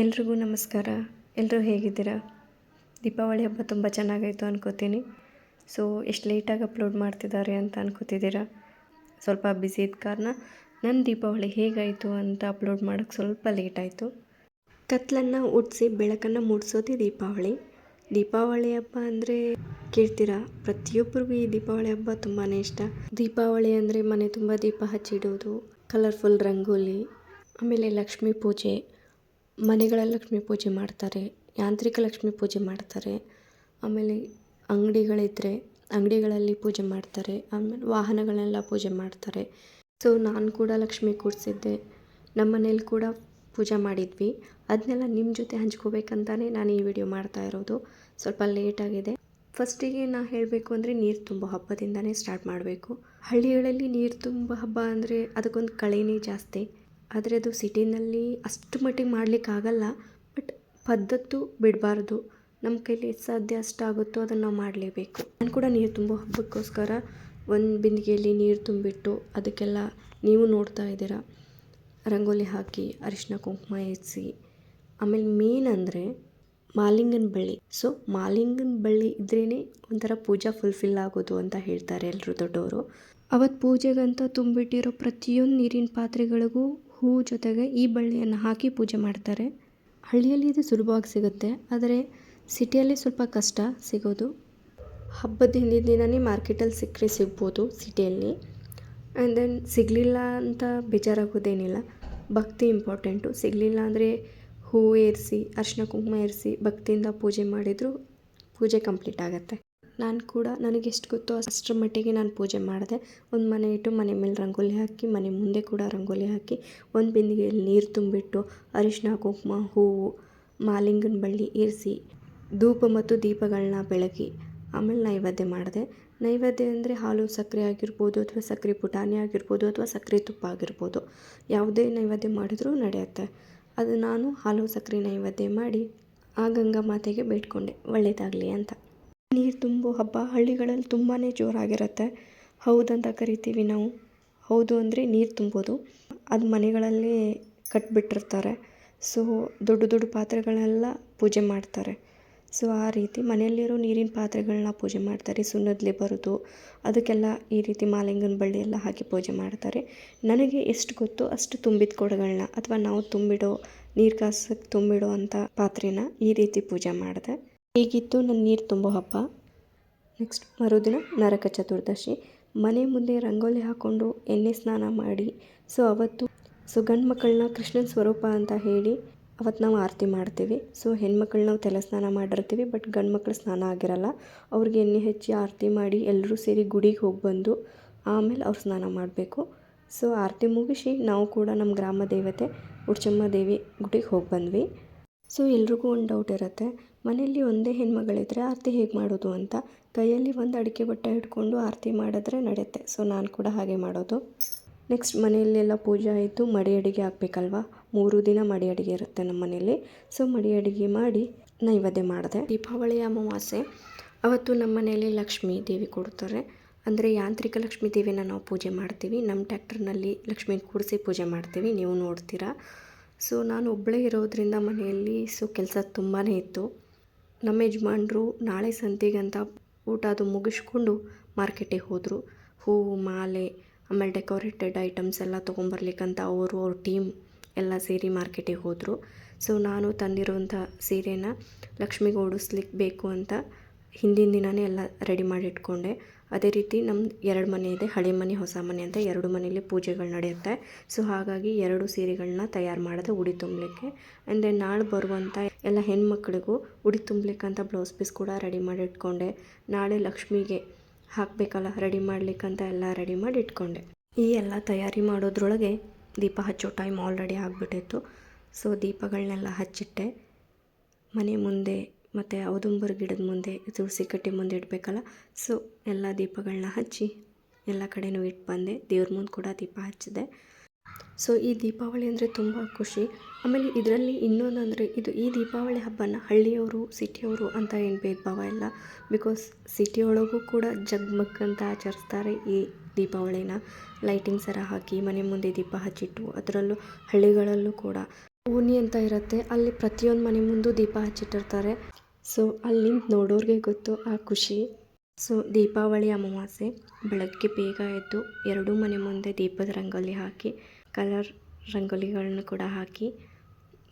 ಎಲ್ರಿಗೂ ನಮಸ್ಕಾರ. ಎಲ್ಲರೂ ಹೇಗಿದ್ದೀರಾ? ದೀಪಾವಳಿ ಹಬ್ಬ ತುಂಬ ಚೆನ್ನಾಗಾಯಿತು ಅನ್ಕೋತೀನಿ. ಸೊ ಎಷ್ಟು ಲೇಟಾಗಿ ಅಪ್ಲೋಡ್ ಮಾಡ್ತಿದ್ದಾರೆ ಅಂತ ಅನ್ಕೋತಿದ್ದೀರಾ? ಸ್ವಲ್ಪ ಬ್ಯುಸಿ ಇದ್ದ ಕಾರಣ ನನ್ನ ದೀಪಾವಳಿ ಹೇಗಾಯಿತು ಅಂತ ಅಪ್ಲೋಡ್ ಮಾಡೋಕ್ಕೆ ಸ್ವಲ್ಪ ಲೇಟ್ ಆಯಿತು. ಕತ್ಲನ್ನು ಉಡಿಸಿ ಬೆಳಕನ್ನು ಮೂಡಿಸೋದೇ ದೀಪಾವಳಿ. ದೀಪಾವಳಿ ಹಬ್ಬ ಅಂದರೆ ಕೇಳ್ತೀರಾ? ಪ್ರತಿಯೊಬ್ಬರಿಗೂ ಈ ದೀಪಾವಳಿ ಹಬ್ಬ ತುಂಬಾ ಇಷ್ಟ. ದೀಪಾವಳಿ ಅಂದರೆ ಮನೆ ತುಂಬ ದೀಪ ಹಚ್ಚಿಡೋದು ಕಲರ್ಫುಲ್ ರಂಗೋಲಿ, ಆಮೇಲೆ ಲಕ್ಷ್ಮೀ ಪೂಜೆ. ಮನೆಗಳಲ್ಲಿ ಲಕ್ಷ್ಮಿ ಪೂಜೆ ಮಾಡ್ತಾರೆ, ಯಾಂತ್ರಿಕ ಲಕ್ಷ್ಮಿ ಪೂಜೆ ಮಾಡ್ತಾರೆ, ಆಮೇಲೆ ಅಂಗಡಿಗಳಿದ್ರೆ ಅಂಗಡಿಗಳಲ್ಲಿ ಪೂಜೆ ಮಾಡ್ತಾರೆ, ಆಮೇಲೆ ವಾಹನಗಳನ್ನೆಲ್ಲ ಪೂಜೆ ಮಾಡ್ತಾರೆ. ಸೊ ನಾನು ಕೂಡ ಲಕ್ಷ್ಮಿ ಕೂರಿಸಿದ್ದೆ ನಮ್ಮ ಮನೇಲಿ ಕೂಡ ಪೂಜೆ ಮಾಡಿದ್ವಿ. ಅದನ್ನೆಲ್ಲ ನಿಮ್ಮ ಜೊತೆ ಹಂಚ್ಕೋಬೇಕಂತಾನೆ ನಾನು ಈ ವಿಡಿಯೋ ಮಾಡ್ತಾ ಇರೋದು. ಸ್ವಲ್ಪ ಲೇಟಾಗಿದೆ ಫಸ್ಟಿಗೆ ನಾ ಹೇಳಬೇಕು ಅಂದರೆ ನೀರು ತುಂಬ ಹಬ್ಬದಿಂದನೇ ಸ್ಟಾರ್ಟ್ ಮಾಡಬೇಕು. ಹಳ್ಳಿಗಳಲ್ಲಿ ನೀರು ತುಂಬ ಹಬ್ಬ ಅಂದರೆ ಅದಕ್ಕೊಂದು ಕಳೆನೇ ಜಾಸ್ತಿ. ಆದರೆ ಅದು ಸಿಟಿನಲ್ಲಿ ಅಷ್ಟು ಮಟ್ಟಿಗೆ ಮಾಡಲಿಕ್ಕಾಗಲ್ಲ ಬಟ್ ಪದ್ಧತಿ ಬಿಡಬಾರ್ದು. ನಮ್ಮ ಕೈಲಿ ಎಷ್ಟು ಸಾಧ್ಯ ಅಷ್ಟಾಗುತ್ತೋ ಅದನ್ನು ನಾವು ಮಾಡಲೇಬೇಕು. ನಾನು ಕೂಡ ನೀರು ತುಂಬ ಹಬ್ಬಕ್ಕೋಸ್ಕರ ಒಂದು ಬಿಂದಿಗೆಯಲ್ಲಿ ನೀರು ತುಂಬಿಟ್ಟು ಅದಕ್ಕೆಲ್ಲ ನೀವು ನೋಡ್ತಾ ಇದ್ದೀರ. ರಂಗೋಲಿ ಹಾಕಿ ಅರಿಶಿನ ಕುಂಕುಮ ಇರಿಸಿ. ಆಮೇಲೆ ಮೇನ್ ಅಂದರೆ ಮಾಲಿಂಗನ ಬಳ್ಳಿ. ಸೊ ಮಾಲಿಂಗನ ಬಳ್ಳಿ ಇದ್ರೇ ಒಂಥರ ಪೂಜಾ ಫುಲ್ಫಿಲ್ ಆಗೋದು ಅಂತ ಹೇಳ್ತಾರೆ ಎಲ್ಲರೂ ದೊಡ್ಡವರು. ಅವತ್ತು ಪೂಜೆಗಂತ ತುಂಬಿಟ್ಟಿರೋ ಪ್ರತಿಯೊಂದು ನೀರಿನ ಪಾತ್ರೆಗಳಿಗೂ ಹೂ ಜೊತೆಗೆ ಈ ಬಳ್ಳಿಯನ್ನು ಹಾಕಿ ಪೂಜೆ ಮಾಡ್ತಾರೆ. ಹಳ್ಳಿಯಲ್ಲಿ ಇದು ಸುಲಭವಾಗಿ ಸಿಗುತ್ತೆ, ಆದರೆ ಸಿಟಿಯಲ್ಲಿ ಸ್ವಲ್ಪ ಕಷ್ಟ ಸಿಗೋದು. ಹಬ್ಬದ ಹಿಂದಿನ ದಿನವೇ ಮಾರ್ಕೆಟಲ್ಲಿ ಸಿಕ್ಕರೆ ಸಿಗ್ಬೋದು ಸಿಟಿಯಲ್ಲಿ. ಆ್ಯಂಡ್ ದೆನ್ ಸಿಗಲಿಲ್ಲ ಅಂತ ಬೇಜಾರಾಗೋದೇನಿಲ್ಲ. ಭಕ್ತಿ ಇಂಪಾರ್ಟೆಂಟು. ಸಿಗಲಿಲ್ಲ ಅಂದರೆ ಹೂವು ಏರಿಸಿ ಅರಿಶಿನ ಕುಂಕುಮ ಏರಿಸಿ ಭಕ್ತಿಯಿಂದ ಪೂಜೆ ಮಾಡಿದರೂ ಪೂಜೆ ಕಂಪ್ಲೀಟ್ ಆಗುತ್ತೆ. ನಾನು ಕೂಡ ನನಗೆ ಎಷ್ಟು ಗೊತ್ತೋ ಅಷ್ಟರ ಮಟ್ಟಿಗೆ ನಾನು ಪೂಜೆ ಮಾಡಿದೆ. ಒಂದು ಮನೆ ಇಟ್ಟು ಮನೆ ಮೇಲೆ ರಂಗೋಲಿ ಹಾಕಿ, ಮನೆ ಮುಂದೆ ಕೂಡ ರಂಗೋಲಿ ಹಾಕಿ, ಒಂದು ಬಿಂದಿಗೆಯಲ್ಲಿ ನೀರು ತುಂಬಿಟ್ಟು ಅರಿಶಿನ ಕುಂಕುಮ, ಹೂವು, ಮಾಲಿಂಗನ ಬಳ್ಳಿ ಇರಿಸಿ, ಧೂಪ ಮತ್ತು ದೀಪಗಳನ್ನ ಬೆಳಗಿ, ಆಮೇಲೆ ನೈವೇದ್ಯ ಮಾಡಿದೆ. ನೈವೇದ್ಯ ಅಂದರೆ ಹಾಲು ಸಕ್ಕರೆ ಆಗಿರ್ಬೋದು ಅಥವಾ ಸಕ್ಕರೆ ಪುಟಾಣಿ ಆಗಿರ್ಬೋದು ಅಥವಾ ಸಕ್ಕರೆ ತುಪ್ಪ ಆಗಿರ್ಬೋದು. ಯಾವುದೇ ನೈವೇದ್ಯ ಮಾಡಿದರೂ ನಡೆಯುತ್ತೆ. ಅದು ನಾನು ಹಾಲು ಸಕ್ಕರೆ ನೈವೇದ್ಯ ಮಾಡಿ ಆ ಗಂಗಾ ಮಾತೆಗೆ ಬೇಡ್ಕೊಂಡೆ. ಒಳ್ಳೆಯದಾಗಲಿ ಅಂತ. ನೀರು ತುಂಬೋ ಹಬ್ಬ ಹಳ್ಳಿಗಳಲ್ಲಿ ತುಂಬಾ ಜೋರಾಗಿರುತ್ತೆ. ಹೌದಂತ ಕರಿತೀವಿ ನಾವು. ಹೌದು ಅಂದರೆ ನೀರು ತುಂಬೋದು. ಅದು ಮನೆಗಳಲ್ಲಿ ಕಟ್ಟಿಬಿಟ್ಟಿರ್ತಾರೆ ಸೊ ದೊಡ್ಡ ದೊಡ್ಡ ಪಾತ್ರೆಗಳನ್ನೆಲ್ಲ ಪೂಜೆ ಮಾಡ್ತಾರೆ. ಸೊ ಆ ರೀತಿ ಮನೆಯಲ್ಲಿರೋ ನೀರಿನ ಪಾತ್ರೆಗಳನ್ನ ಪೂಜೆ ಮಾಡ್ತಾರೆ. ಸುಣ್ಣದಲ್ಲಿ ಬರೋದು ಅದಕ್ಕೆಲ್ಲ ಈ ರೀತಿ ಮಾಲಿಂಗನ ಬಳ್ಳಿ ಎಲ್ಲ ಹಾಕಿ ಪೂಜೆ ಮಾಡ್ತಾರೆ. ನನಗೆ ಎಷ್ಟು ಗೊತ್ತೋ ಅಷ್ಟು ತುಂಬಿದ ಕೊಡಗಳನ್ನ ಅಥವಾ ನಾವು ತುಂಬಿಡೋ ನೀರು ಕಾಸಕ್ಕೆ ತುಂಬಿಡೋ ಅಂಥ ಪಾತ್ರೆನ ಈ ರೀತಿ ಪೂಜೆ ಮಾಡಿದೆ. ಹೀಗಿತ್ತು ನನ್ನ ನೀರು ತುಂಬೋ ಹಬ್ಬ? ನೆಕ್ಸ್ಟ್ ಮರುದಿನ ನರಕ ಚತುರ್ದಶಿ. ಮನೆ ಮುಂದೆ ರಂಗೋಲಿ ಹಾಕ್ಕೊಂಡು ಎಣ್ಣೆ ಸ್ನಾನ ಮಾಡಿ. ಸೊ ಅವತ್ತು ಸೊ ಗಂಡು ಮಕ್ಕಳನ್ನ ಕೃಷ್ಣನ ಸ್ವರೂಪ ಅಂತ ಹೇಳಿ ಅವತ್ತು ನಾವು ಆರತಿ ಮಾಡ್ತೀವಿ. ಸೊ ಹೆಣ್ಮಕ್ಳು ನಾವು ತಲೆ ಸ್ನಾನ ಮಾಡಿರ್ತೀವಿ ಬಟ್ ಗಂಡು ಮಕ್ಕಳು ಸ್ನಾನ ಆಗಿರಲ್ಲ. ಅವ್ರಿಗೆ ಎಣ್ಣೆ ಹೆಚ್ಚಿ ಆರತಿ ಮಾಡಿ ಎಲ್ಲರೂ ಸೇರಿ ಗುಡಿಗೆ ಹೋಗಿ ಬಂದು ಆಮೇಲೆ ಅವ್ರು ಸ್ನಾನ ಮಾಡಬೇಕು. ಸೊ ಆರತಿ ಮುಗಿಸಿ ನಾವು ಕೂಡ ನಮ್ಮ ಗ್ರಾಮ ದೇವತೆ ಉಡ್ಚಮ್ಮ ದೇವಿ ಗುಡಿಗೆ ಹೋಗಿ ಬಂದ್ವಿ. ಸೊ ಎಲ್ರಿಗೂ ಒಂದು ಡೌಟ್ ಇರುತ್ತೆ. ಮನೆಯಲ್ಲಿ ಒಂದೇ ಹೆಣ್ಮಗಳಿದ್ರೆ ಆರತಿ ಹೇಗೆ ಮಾಡೋದು ಅಂತ? ಕೈಯಲ್ಲಿ ಒಂದು ಅಡಿಕೆ ಬಟ್ಟೆ ಹಿಡ್ಕೊಂಡು ಆರತಿ ಮಾಡಿದ್ರೆ ನಡೆಯುತ್ತೆ ಸೊ ನಾನು ಕೂಡ ಹಾಗೆ ಮಾಡೋದು. ನೆಕ್ಸ್ಟ್ ಮನೆಯಲ್ಲೆಲ್ಲ ಪೂಜೆ ಆಯಿತು. ಮಡಿ ಅಡಿಗೆ ಹಾಕ್ಬೇಕಲ್ವ ಮೂರು ದಿನ ಮಡಿ ಅಡಿಗೆ ಇರುತ್ತೆ ನಮ್ಮ ಮನೆಯಲ್ಲಿ. ಸೊ ಮಡಿ ಅಡಿಗೆ ಮಾಡಿ ನೈವೇದ್ಯ ಮಾಡಿದೆ. ದೀಪಾವಳಿ ಅಮಾವಾಸ್ಯೆ. ಅವತ್ತು ನಮ್ಮ ಮನೆಯಲ್ಲಿ ಲಕ್ಷ್ಮೀ ದೇವಿ ಕೊಡ್ತಾರೆ. ಅಂದರೆ ಯಾಂತ್ರಿಕ ಲಕ್ಷ್ಮೀ ದೇವಿನ ನಾವು ಪೂಜೆ ಮಾಡ್ತೀವಿ. ನಮ್ಮ ಟ್ಯಾಕ್ಟರ್ನಲ್ಲಿ ಲಕ್ಷ್ಮೀನ ಕೂಡಿಸಿ ಪೂಜೆ ಮಾಡ್ತೀವಿ. ನೀವು ನೋಡ್ತೀರಾ? ಸೊ ನಾನು ಒಬ್ಬಳೇ ಇರೋದ್ರಿಂದ ಮನೆಯಲ್ಲಿ ಸೊ ಕೆಲಸ ತುಂಬಾ ಇತ್ತು. ನಮ್ಮ ಯಜಮಾನ್ರು ನಾಳೆ ಸಂತೆಗಂತ ಊಟ ಅದು ಮುಗಿಸ್ಕೊಂಡು ಮಾರ್ಕೆಟಿಗೆ ಹೋದರು. ಹೂವು, ಮಾಲೆ, ಆಮೇಲೆ ಡೆಕೋರೇಟೆಡ್ ಐಟಮ್ಸ್ ಎಲ್ಲ ತೊಗೊಂಬರ್ಲಿಕ್ಕಂತ ಅವರು, ಅವ್ರ ಟೀಮ್ ಎಲ್ಲ ಸೇರಿ ಮಾರ್ಕೆಟಿಗೆ ಹೋದರು. ಸೊ ನಾನು ತಂದಿರುವಂಥ ಸೀರೆನ ಲಕ್ಷ್ಮಿಗೆ ಓಡಿಸ್ಲಿಕ್ಕೆ ಬೇಕು ಅಂತ ಹಿಂದಿನ ದಿನವೇ ಎಲ್ಲ ರೆಡಿ ಮಾಡಿ ಇಟ್ಕೊಂಡೆ. ಅದೇ ರೀತಿ ನಮ್ಮ ಎರಡು ಮನೆ ಇದೆ, ಹಳೆ ಮನೆ, ಹೊಸ ಮನೆ ಅಂತ ಎರಡು ಮನೆಯಲ್ಲಿ ಪೂಜೆಗಳು ನಡೆಯುತ್ತೆ. ಸೊ ಹಾಗಾಗಿ ಎರಡು ಸೀರೆಗಳನ್ನ ತಯಾರು ಮಾಡಿದೆ ಉಡಿ ತುಂಬಲಿಕ್ಕೆ. ಅಂದರೆ ನಾಳೆ ಬರುವಂಥ ಎಲ್ಲ ಹೆಣ್ಮಕ್ಳಿಗೂ ಉಡಿ ತುಂಬಲಿಕ್ಕಂಥ ಬ್ಲೌಸ್ ಪೀಸ್ ಕೂಡ ರೆಡಿ ಮಾಡಿ ಇಟ್ಕೊಂಡೆ. ನಾಳೆ ಲಕ್ಷ್ಮಿಗೆ ಹಾಕಬೇಕಲ್ಲ ರೆಡಿ ಮಾಡಲಿಕ್ಕಂತ ಎಲ್ಲ ರೆಡಿ ಮಾಡಿ ಇಟ್ಕೊಂಡೆ. ಈ ಎಲ್ಲ ತಯಾರಿ ಮಾಡೋದ್ರೊಳಗೆ ದೀಪ ಹಚ್ಚೋ ಟೈಮ್ ಆಲ್ರೆಡಿ ಆಗಿಬಿಟ್ಟಿತ್ತು. ಸೊ ದೀಪಗಳನ್ನೆಲ್ಲ ಹಚ್ಚಿಟ್ಟೆ. ಮನೆ ಮುಂದೆ ಮತ್ತು ಔದುಂಬರ ಗಿಡದ ಮುಂದೆ, ತುಳಸಿ ಕಟ್ಟೆ ಮುಂದೆ ಇಡಬೇಕಲ್ಲ? ಸೊ ಎಲ್ಲ ದೀಪಗಳನ್ನ ಹಚ್ಚಿ, ಎಲ್ಲ ಕಡೆನೂ ಇಟ್ಟು ಬಂದೆ. ದೇವ್ರ ಮುಂದೆ ಕೂಡ ದೀಪ ಹಚ್ಚಿದೆ. ಸೊ ಈ ದೀಪಾವಳಿ ಅಂದರೆ ತುಂಬ ಖುಷಿ. ಆಮೇಲೆ ಇದರಲ್ಲಿ ಇನ್ನೊಂದು ಅಂದರೆ ಇದು ಈ ದೀಪಾವಳಿ ಹಬ್ಬನ ಹಳ್ಳಿಯವರು, ಸಿಟಿಯವರು ಅಂತ ಏನು ಭೇದಭಾವ ಇಲ್ಲ. ಬಿಕಾಸ್ ಸಿಟಿಯೊಳಗೂ ಕೂಡ ಜಗ್ಮಗ್ ಅಂತ ಆಚರಿಸ್ತಾರೆ ಈ ದೀಪಾವಳಿನ. ಲೈಟಿಂಗ್ಸ್ ಎಲ್ಲ ಹಾಕಿ, ಮನೆ ಮುಂದೆ ದೀಪ ಹಚ್ಚಿಟ್ಟು, ಅದರಲ್ಲೂ ಹಳ್ಳಿಗಳಲ್ಲೂ ಕೂಡ ಓಣಿ ಅಂತ ಇರುತ್ತೆ. ಅಲ್ಲಿ ಪ್ರತಿಯೊಂದು ಮನೆ ಮುಂದೆ ದೀಪ ಹಚ್ಚಿಟ್ಟಿರ್ತಾರೆ. ಸೊ ಅಲ್ಲಿಂದ ನೋಡೋರಿಗೆ ಗೊತ್ತು ಆ ಖುಷಿ. ಸೊ ದೀಪಾವಳಿ ಅಮಾವಾಸ್ಯೆ, ಬೆಳಗ್ಗೆ ಬೇಗ ಎದ್ದು ಎರಡೂ ಮನೆ ಮುಂದೆ ದೀಪದ ರಂಗೋಲಿ ಹಾಕಿ, ಕಲರ್ ರಂಗೋಲಿಗಳನ್ನ ಕೂಡ ಹಾಕಿ,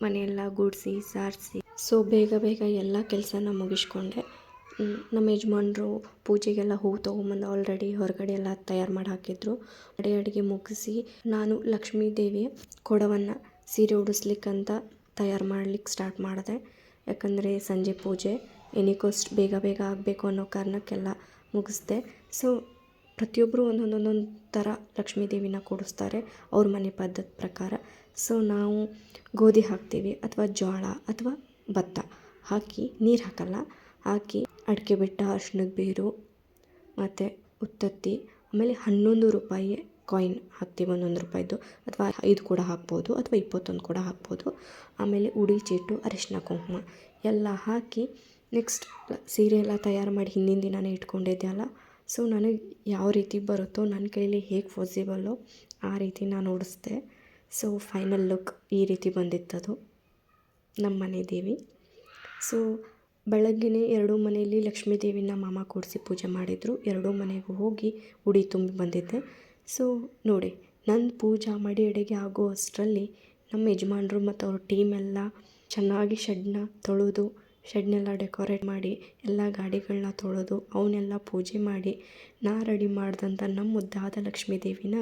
ಮನೆಯೆಲ್ಲ ಗುಡಿಸಿ, ಸಾರಿಸಿ. ಸೊ ಬೇಗ ಬೇಗ ಎಲ್ಲ ಕೆಲಸನ ಮುಗಿಸ್ಕೊಂಡೆ. ನಮ್ಮ ಯಜಮಾನ್ರು ಪೂಜೆಗೆಲ್ಲ ಹೂವು ತೊಗೊಂಬಂದು ಆಲ್ರೆಡಿ ಹೊರಗಡೆ ಎಲ್ಲ ತಯಾರು ಮಾಡಿ ಹಾಕಿದ್ರು. ಅಡೆ ಅಡುಗೆ ಮುಗಿಸಿ ನಾನು ಲಕ್ಷ್ಮೀ ದೇವಿಯ ಕೊಡವನ್ನು ಸೀರೆ ಉಡಿಸ್ಲಿಕ್ಕಂತ ತಯಾರು ಮಾಡ್ಲಿಕ್ಕೆ ಸ್ಟಾರ್ಟ್ ಮಾಡಿದೆ. ಯಾಕಂದರೆ ಸಂಜೆ ಪೂಜೆ ಎನಿಕೋಸ್ಟ್ ಬೇಗ ಬೇಗ ಆಗಬೇಕು ಅನ್ನೋ ಕಾರಣಕ್ಕೆಲ್ಲ ಮುಗಿಸ್ದೆ. ಸೊ ಪ್ರತಿಯೊಬ್ಬರು ಒಂದೊಂದೊಂದೊಂದು ಒಂದೊಂದು ಥರ ಲಕ್ಷ್ಮೀ ದೇವಿನ ಕೂಡಿಸ್ತಾರೆ ಅವ್ರ ಮನೆ ಪದ್ಧತಿ ಪ್ರಕಾರ. ಸೊ ನಾವು ಗೋಧಿ ಹಾಕ್ತೀವಿ ಅಥವಾ ಜೋಳ ಅಥವಾ ಭತ್ತ. ಹಾಕಿ ನೀರು ಹಾಕಲ್ಲ, ಹಾಕಿ ಅಡಿಕೆ ಬೆಟ್ಟ, ಅರ್ಶಿಣದ ಬೇರು, ಮತ್ತು ಉತ್ತತ್ತಿ, ಆಮೇಲೆ ಹನ್ನೊಂದು ರೂಪಾಯಿ ಕಾಯಿನ್ ಹಾಕ್ತೀವಿ, ಒಂದೊಂದು ರೂಪಾಯಿದು. ಅಥವಾ ಐದು ಕೂಡ ಹಾಕ್ಬೋದು, ಅಥವಾ ಇಪ್ಪತ್ತೊಂದು ಕೂಡ ಹಾಕ್ಬೋದು. ಆಮೇಲೆ ಉಡಿ, ಚೀಟು, ಅರಿಶಿನ, ಕುಂಕುಮ ಎಲ್ಲ ಹಾಕಿ ನೆಕ್ಸ್ಟ್ ಸೀರೆ ಎಲ್ಲ ತಯಾರು ಮಾಡಿ ಹಿಂದಿನ ದಿನವೇ ಇಟ್ಕೊಂಡಿದ್ದೆ ಅಲ್ಲ ಸೊ ನನಗೆ ಯಾವ ರೀತಿ ಬರುತ್ತೋ ನನ್ನ ಕೈಲಿ ಹೇಗೆ ಪಾಸಿಬಲ್ಲೋ ಆ ರೀತಿ ನಾನು ಉಡಿಸ್ದೆ. ಸೊ ಫೈನಲ್ ಲುಕ್ ಈ ರೀತಿ ಬಂದಿತ್ತದು ನಮ್ಮ ಮನೆ ದೇವಿ. ಸೊ ಬೆಳಗ್ಗೆನೇ ಎರಡೂ ಮನೆಯಲ್ಲಿ ಲಕ್ಷ್ಮೀ ದೇವಿನ ಮಾಮ ಕೂಡಿಸಿ ಪೂಜೆ ಮಾಡಿದರು. ಎರಡೂ ಮನೆಗೂ ಹೋಗಿ ಉಡಿ ತುಂಬಿ ಬಂದಿದ್ದೆ. ಸೊ ನೋಡಿ ನನ್ನ ಪೂಜಾ ಮಡಿ ಅಡುಗೆ ಆಗೋ ಅಷ್ಟರಲ್ಲಿ ನಮ್ಮ ಯಜಮಾನ್ರು ಮತ್ತು ಅವ್ರ ಟೀಮ್ ಎಲ್ಲ ಚೆನ್ನಾಗಿ ಶೆಡ್ನ ತೊಳೆದು, ಶೆಡ್ನೆಲ್ಲ ಡೆಕೋರೇಟ್ ಮಾಡಿ, ಎಲ್ಲ ಗಾಡಿಗಳನ್ನ ತೊಳೆದು, ಅವನ್ನೆಲ್ಲ ಪೂಜೆ ಮಾಡಿ, ನಾ ರೆಡಿ ಮಾಡಿದಂಥ ನಮ್ಮ ಮುದ್ದಾದ ಲಕ್ಷ್ಮೀ ದೇವಿನ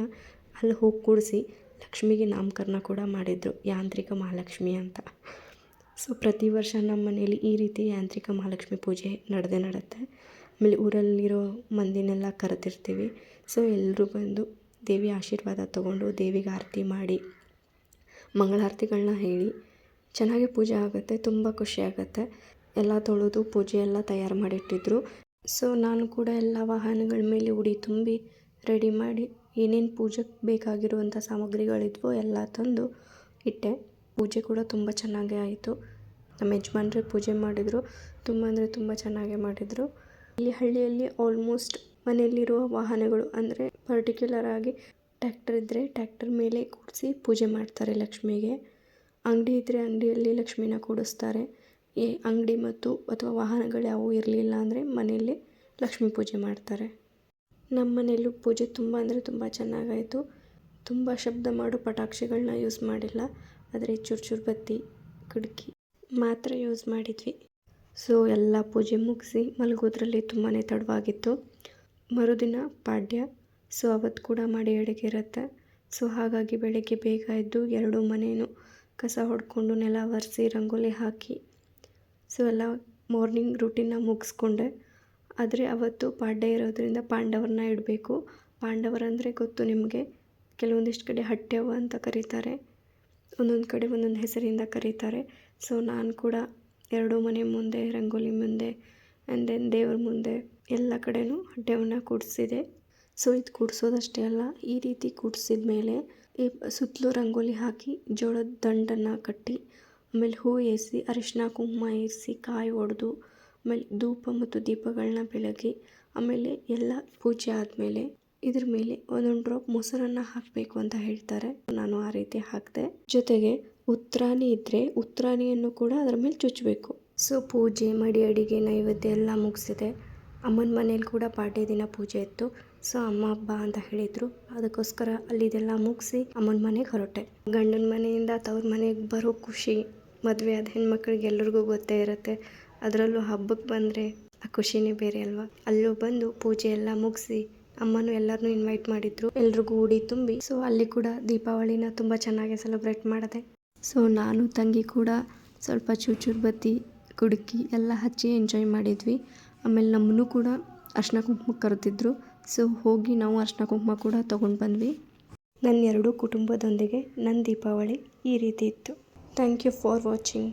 ಅಲ್ಲಿ ಹೋಗಿ ಕೂಡಿಸಿ ಲಕ್ಷ್ಮಿಗೆ ನಾಮಕರಣ ಕೂಡ ಮಾಡಿದರು, ಯಾಂತ್ರಿಕ ಮಹಾಲಕ್ಷ್ಮಿ ಅಂತ. ಸೊ ಪ್ರತಿ ವರ್ಷ ನಮ್ಮ ಮನೇಲಿ ಈ ರೀತಿ ಯಾಂತ್ರಿಕ ಮಹಾಲಕ್ಷ್ಮಿ ಪೂಜೆ ನಡೆದೇ ನಡೆಯುತ್ತೆ ಆಮೇಲೆ ಊರಲ್ಲಿರೋ ಮಂದಿನೆಲ್ಲ ಕರೆದಿರ್ತೀವಿ. ಸೊ ಎಲ್ಲರೂ ಬಂದು ದೇವಿ ಆಶೀರ್ವಾದ ತಗೊಂಡು ದೇವಿಗೆ ಆರತಿ ಮಾಡಿ ಮಂಗಳಾರತಿಗಳನ್ನ ಹೇಳಿ, ಚೆನ್ನಾಗಿ ಪೂಜೆ ಆಗುತ್ತೆ, ತುಂಬ ಖುಷಿ ಆಗುತ್ತೆ. ಎಲ್ಲ ತೊಳೆದು ಪೂಜೆ ಎಲ್ಲ ತಯಾರು ಮಾಡಿಟ್ಟಿದ್ರು. ಸೊ ನಾನು ಕೂಡ ಎಲ್ಲ ವಾಹನಗಳ ಮೇಲೆ ಉಡಿ ತುಂಬಿ ರೆಡಿ ಮಾಡಿ ಏನೇನು ಪೂಜೆಗೆ ಬೇಕಾಗಿರುವಂಥ ಸಾಮಗ್ರಿಗಳಿದ್ವೋ ಎಲ್ಲ ತಂದು ಇಟ್ಟೆ. ಪೂಜೆ ಕೂಡ ತುಂಬ ಚೆನ್ನಾಗೇ ಆಯಿತು. ನಮ್ಮ ಯಜಮಾನ್ರೆ ಪೂಜೆ ಮಾಡಿದರು. ತುಂಬ ಅಂದರೆ ತುಂಬ ಚೆನ್ನಾಗೇ ಮಾಡಿದರು. ಇಲ್ಲಿ ಹಳ್ಳಿಯಲ್ಲಿ ಆಲ್ಮೋಸ್ಟ್ ಮನೆಯಲ್ಲಿರುವ ವಾಹನಗಳು ಅಂದರೆ ಪರ್ಟಿಕ್ಯುಲರ್ ಆಗಿ ಟ್ಯಾಕ್ಟರ್ ಇದ್ದರೆ ಟ್ಯಾಕ್ಟರ್ ಮೇಲೆ ಕೂಡಿಸಿ ಪೂಜೆ ಮಾಡ್ತಾರೆ ಲಕ್ಷ್ಮಿಗೆ. ಅಂಗಡಿ ಇದ್ದರೆ ಅಂಗಡಿಯಲ್ಲಿ ಲಕ್ಷ್ಮಿನ ಕೂಡಿಸ್ತಾರೆ ಈ ಅಂಗಡಿ ಮತ್ತು ಅಥವಾ ವಾಹನಗಳು ಯಾವುವು ಇರಲಿಲ್ಲ ಅಂದರೆ ಮನೆಯಲ್ಲಿ ಲಕ್ಷ್ಮಿ ಪೂಜೆ ಮಾಡ್ತಾರೆ. ನಮ್ಮ ಮನೆಯಲ್ಲೂ ಪೂಜೆ ತುಂಬ ಅಂದರೆ ತುಂಬ ಚೆನ್ನಾಗಾಯಿತು. ತುಂಬ ಶಬ್ದ ಮಾಡೋ ಪಟಾಕ್ಷಿಗಳನ್ನ ಯೂಸ್ ಮಾಡಿಲ್ಲ. ಆದರೆ ಚೂರು ಚೂರು ಬತ್ತಿ ಕುಡ್ಕಿ ಮಾತ್ರ ಯೂಸ್ ಮಾಡಿದ್ವಿ. ಸೊ ಎಲ್ಲ ಪೂಜೆ ಮುಗಿಸಿ ಮಲಗೋದ್ರಲ್ಲಿ ತುಂಬಾ ತಡವಾಗಿತ್ತು. ಮರುದಿನ ಪಾಡ್ಯ. ಸೊ ಅವತ್ತು ಕೂಡ ಮಾಡಿ ಅಡುಗೆ ಇರುತ್ತೆ ಸೊ ಹಾಗಾಗಿ ಬೆಳಗ್ಗೆ ಬೇಗ ಎದ್ದು ಎರಡೂ ಮನೇನು ಕಸ ಹೊಡ್ಕೊಂಡು ನೆಲ ಒರೆಸಿ ರಂಗೋಲಿ ಹಾಕಿ. ಸೊ ಎಲ್ಲ ಮಾರ್ನಿಂಗ್ ರೂಟೀನ್ನ ಮುಗಿಸ್ಕೊಂಡೆ. ಆದರೆ ಅವತ್ತು ಪಾಡ್ಯ ಇರೋದ್ರಿಂದ ಪಾಂಡವರನ್ನ ಇಡಬೇಕು. ಪಾಂಡವರಂದರೆ ಗೊತ್ತು ನಿಮಗೆ? ಕೆಲವೊಂದಿಷ್ಟು ಕಡೆ ಹಟ್ಯವ ಅಂತ ಕರೀತಾರೆ. ಒಂದೊಂದು ಕಡೆ ಒಂದೊಂದು ಹೆಸರಿಂದ ಕರೀತಾರೆ. ಸೊ ನಾನು ಕೂಡ ಎರಡೂ ಮನೆ ಮುಂದೆ, ರಂಗೋಲಿ ಮುಂದೆ ಆ್ಯಂಡ್ ದೆನ್ ದೇವ್ರ ಮುಂದೆ ಎಲ್ಲ ಕಡೆನೂ ಹಡ್ಡೆವನ್ನು ಕೂಡಿಸಿದೆ. ಸೊ ಇದು ಕೂಡಿಸೋದಷ್ಟೇ ಅಲ್ಲ, ಈ ರೀತಿ ಕೂಡಿಸಿದ ಮೇಲೆ ಈ ಸುತ್ತಲೂ ರಂಗೋಲಿ ಹಾಕಿ, ಜೋಳದ ದಂಡನ್ನು ಕಟ್ಟಿ, ಆಮೇಲೆ ಹೂ ಏರಿಸಿ ಅರಿಶಿನ ಕುಂಕುಮ ಏರಿಸಿ, ಕಾಯಿ ಒಡೆದು, ಆಮೇಲೆ ಧೂಪ ಮತ್ತು ದೀಪಗಳನ್ನ ಬೆಳಗಿ, ಆಮೇಲೆ ಎಲ್ಲ ಪೂಜೆ ಆದಮೇಲೆ ಇದ್ರ ಮೇಲೆ ಒಂದೊಂದು ಡ್ರಾಪ್ ಮೊಸರನ್ನ ಹಾಕಬೇಕು ಅಂತ ಹೇಳ್ತಾರೆ. ನಾನು ಆ ರೀತಿ ಹಾಕಿದೆ. ಜೊತೆಗೆ ಉತ್ರಾಣಿ ಇದ್ದರೆ ಉತ್ರಾಣಿಯನ್ನು ಕೂಡ ಅದರ ಮೇಲೆ ಚುಚ್ಚಬೇಕು. ಸೊ ಪೂಜೆ, ಮಡಿ ಅಡಿಗೆ, ನೈವೇದ್ಯ ಎಲ್ಲ ಮುಗಿಸಿದೆ. ಅಮ್ಮನ ಮನೇಲಿ ಕೂಡ ಪಾಡ್ಯ ದಿನ ಪೂಜೆ ಇತ್ತು. ಸೊ ಅಮ್ಮ ಹಬ್ಬ ಅಂತ ಹೇಳಿದರು. ಅದಕ್ಕೋಸ್ಕರ ಅಲ್ಲಿದೆಲ್ಲ ಮುಗಿಸಿ ಅಮ್ಮನ ಮನೆಗೆ ಹೊರಟೆ. ಗಂಡನ ಮನೆಯಿಂದ ತವ್ರ ಮನೆಗೆ ಬರೋ ಖುಷಿ, ಮದುವೆ ಆದ ಹೆಣ್ಮಕ್ಳಿಗೆ ಎಲ್ರಿಗೂ ಗೊತ್ತೇ ಇರುತ್ತೆ. ಅದರಲ್ಲೂ ಹಬ್ಬಕ್ಕೆ ಬಂದರೆ ಆ ಖುಷಿನೇ ಬೇರೆ ಅಲ್ವಾ? ಅಲ್ಲೂ ಬಂದು ಪೂಜೆ ಎಲ್ಲ ಮುಗಿಸಿ ಅಮ್ಮನೂ ಎಲ್ಲರನ್ನೂ ಇನ್ವೈಟ್ ಮಾಡಿದ್ರು. ಎಲ್ರಿಗೂ ಉಡಿ ತುಂಬಿ. ಸೊ ಅಲ್ಲಿ ಕೂಡ ದೀಪಾವಳಿನ ತುಂಬ ಚೆನ್ನಾಗಿ ಸೆಲೆಬ್ರೇಟ್ ಮಾಡಿದೆ. ಸೊ ನಾನು, ತಂಗಿ ಕೂಡ ಸ್ವಲ್ಪ ಚೂಚೂರು ಬತ್ತಿ ಕುಡುಕಿ ಎಲ್ಲ ಹಚ್ಚಿ ಎಂಜಾಯ್ ಮಾಡಿದ್ವಿ. ಆಮೇಲೆ ನಮ್ಮನ್ನು ಕೂಡ ಅರ್ಶಿನ ಕುಂಕುಮ ಕರೆತಿದ್ರು ಸೊ ಹೋಗಿ ನಾವು ಅರ್ಶಿನ ಕುಂಕುಮ ಕೂಡ ತೊಗೊಂಡು ಬಂದ್ವಿ. ನನ್ನ ಎರಡೂ ಕುಟುಂಬದೊಂದಿಗೆ ನನ್ನ ದೀಪಾವಳಿ ಈ ರೀತಿ ಇತ್ತು. Thank you for watching